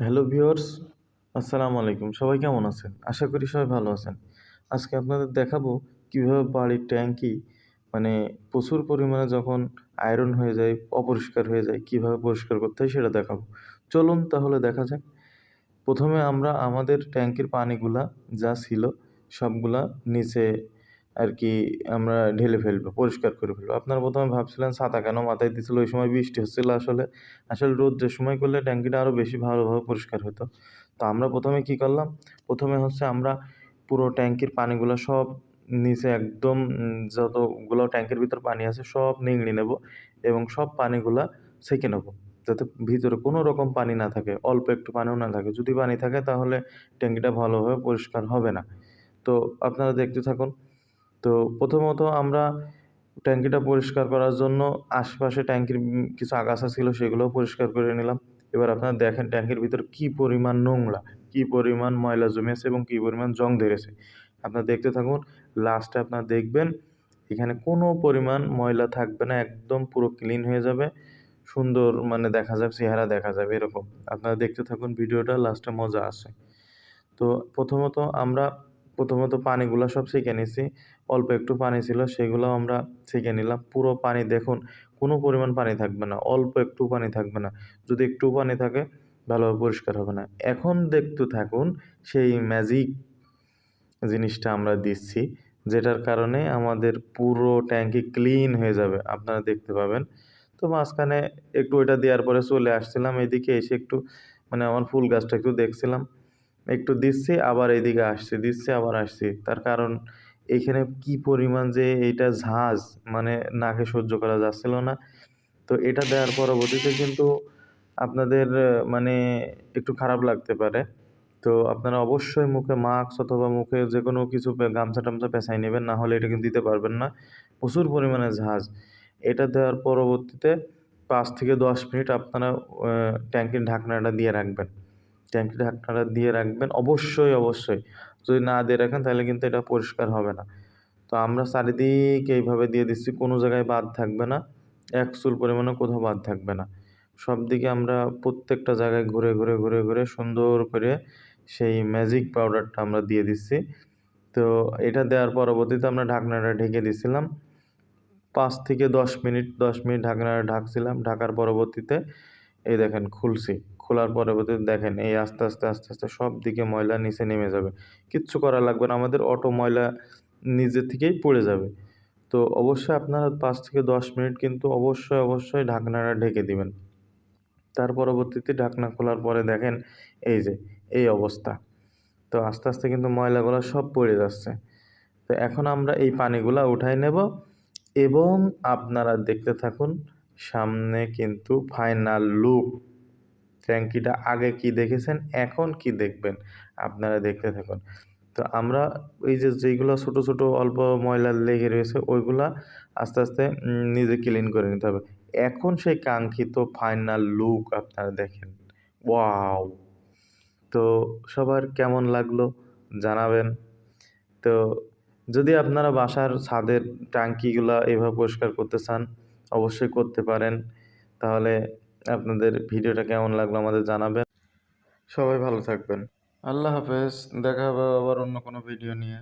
Hello viewers, আসসালামু আলাইকুম। সবাই কেমন আছেন? আশা করি সবাই ভালো আছেন। আজকে আপনাদের দেখাবো কীভাবে বাড়ির ট্যাঙ্কি মানে প্রচুর পরিমাণে যখন আয়রন হয়ে যায়, অপরিষ্কার হয়ে যায়, কীভাবে পরিষ্কার করতে হয় সেটা দেখাবো। চলুন তাহলে দেখা যাক। প্রথমে আমরা আমাদের ট্যাঙ্কির পানিগুলা যা ছিল, সবগুলা নিচে আর কি আমরা ঢেলে ফেলব, পরিষ্কার করে ফেলব। আপনারা প্রথমে ভাবছিলেন ছাতা কেন মাথায় দিছিল? ওই সময় বৃষ্টি হচ্ছিল আসলে। আসলে রোদ্রের সময় করলে ট্যাঙ্কিটা আরও বেশি ভালোভাবে পরিষ্কার হতো। তো আমরা প্রথমে কী করলাম? প্রথমে হচ্ছে আমরা পুরো ট্যাঙ্কির পানিগুলো সব নিচে একদম যতগুলো ট্যাঙ্কের ভিতর পানি আছে সব নিংড়ে নেব এবং সব পানিগুলা সেঁকে নেব। যাতে ভিতরে কোনো রকম পানি না থাকে, অল্প একটু পানিও না থাকে। যদি পানি থাকে তাহলে ট্যাঙ্কিটা ভালোভাবে পরিষ্কার হবে না। তো আপনারা দেখতে থাকুন তো প্রথমত আমরা ট্যাঙ্কিটা পরিষ্কার করার জন্য আশপাশে ট্যাঙ্কির কিছু আগাছা ছিল সেগুলোও পরিষ্কার করে নিলাম। এবার আপনারা দেখেন ট্যাঙ্কির ভিতর কী পরিমাণ নোংরা, কী পরিমাণ ময়লা জমেছে এবং কী পরিমাণ জং ধরেছে। আপনারা দেখতে থাকুন লাস্টে আপনারা দেখবেন, এখানে কোনো পরিমাণ ময়লা থাকবে না, একদম পুরো ক্লিন হয়ে যাবে। সুন্দর মানে দেখা যাবে চেহারা দেখা যাবে এরকম। আপনারা দেখতে থাকুন, ভিডিওটা লাস্টে মজা আছে তো প্রথমত আমরা প্রথমত পানিগুলো সব ছেঁকে নিছি। অল্প একটু পানি ছিল, সেগুলো আমরা ছেঁকে নিলাম। পুরো পানি দেখুন, কোনো পরিমাণ পানি থাকবে না, অল্প একটু পানি থাকবে না। যদি একটু পানি থাকে ভালোভাবে পরিষ্কার হবে না। এখন দেখতে থাকুন সেই ম্যাজিক জিনিসটা আমরা দিচ্ছি, যেটার কারণে আমাদের পুরো ট্যাঙ্কি ক্লিন হয়ে যাবে। আপনারা দেখতে পাবেন। তো মাঝখানে একটু ওইটা দেওয়ার পরে চলে আসছিলাম। এদিকে এসে একটু মানে আমার ফুল গাছটা একটু দেখছিলাম। একটু দিচ্ছি, আবার এদিকে আসছি, দিচ্ছি, আবার আসছি। তার কারণ এখানে কি পরিমাণ যে এইটা ঝাঁজ মানে নাকে সহ্য করা যাচ্ছিল না। তো এটা দেওয়ার পরবর্তীতে কিন্তু আপনাদের মানে একটু খারাপ লাগতে পারে। তো আপনারা অবশ্যই মুখে মাস্ক অথবা মুখে যে কোনো কিছু গামছা টামছা পেঁচাই নেবেন, না হলে এটা কিন্তু দিতে পারবেন না। প্রচুর পরিমাণে ঝাঁজ। এটা দেওয়ার পরবর্তীতে পাঁচ থেকে দশ মিনিট আপনারা ট্যাঙ্কির ঢাকনাটা দিয়ে রাখবেন। ট্যাঙ্কির ঢাকনাটা দিয়ে রাখবেন, অবশ্যই অবশ্যই। যদি না দিয়ে রাখেন, তাহলে কিন্তু এটা পরিষ্কার হবে না। তো আমরা চারিদিকে এইভাবে দিয়ে দিচ্ছি, কোনো জায়গায় বাদ থাকবে না, এক চুল পরিমাণে কোথাও বাদ থাকবে না। সব দিকে আমরা প্রত্যেকটা জায়গায় ঘুরে ঘুরে ঘুরে ঘুরে সুন্দর করে সেই ম্যাজিক পাউডারটা আমরা দিয়ে দিচ্ছি। তো এটা দেওয়ার পরবর্তীতে আমরা ঢাকনাটা ঢেকে দিছিলাম। পাঁচ থেকে দশ মিনিট দশ মিনিট ঢাকনাটা ঢাকছিলাম, ঢাকার পরবর্তীতে এই দেখেন খুলছি। খোলার পরবর্তীতে দেখেন এই আস্তে আস্তে আস্তে আস্তে সব দিকে ময়লা নিচে নেমে যাবে। কিচ্ছু করা লাগবে না, আমাদের অটো ময়লা নিজে থেকেই পড়ে যাবে। তো অবশ্যই আপনারা পাঁচ থেকে দশ মিনিট কিন্তু অবশ্যই অবশ্যই ঢাকনাটা ঢেকে দিবেন। তার পরবর্তীতে ঢাকনা খোলার পরে দেখেন এই যে, এই অবস্থা। তো আস্তে আস্তে কিন্তু ময়লাগুলো সব পড়ে যাচ্ছে। তো এখন আমরা এই পানিগুলো উঠাই নেব এবং আপনারা দেখতে থাকুন সামনে কিন্তু ফাইনাল লুক ট্যাঙ্কিটা আগে কি দেখেছেন? এখন কি দেখবেন? আপনারা দেখতে থাকুন। তো আমরা ওই যে যেইগুলো ছোটো ছোটো, অল্প ময়লা লেগে রয়েছে, ওইগুলা আস্তে আস্তে নিজে ক্লিন করে নিতে হবে। এখন সেই কাঙ্ক্ষিত ফাইনাল লুক আপনারা দেখেন। ওয়াও! তো সবার কেমন লাগল জানাবেন। তো যদি আপনারা বাসার ছাদের ট্যাঙ্কিগুলো এভাবে পরিষ্কার করতে চান, অবশ্যই করতে পারেন। তাহলে আপনাদের ভিডিওটা কেমন লাগল আমাদের জানাবেন। সবাই ভালো থাকবেন। আল্লাহ হাফেজ দেখা হবে আবার অন্য কোনো ভিডিও নিয়ে।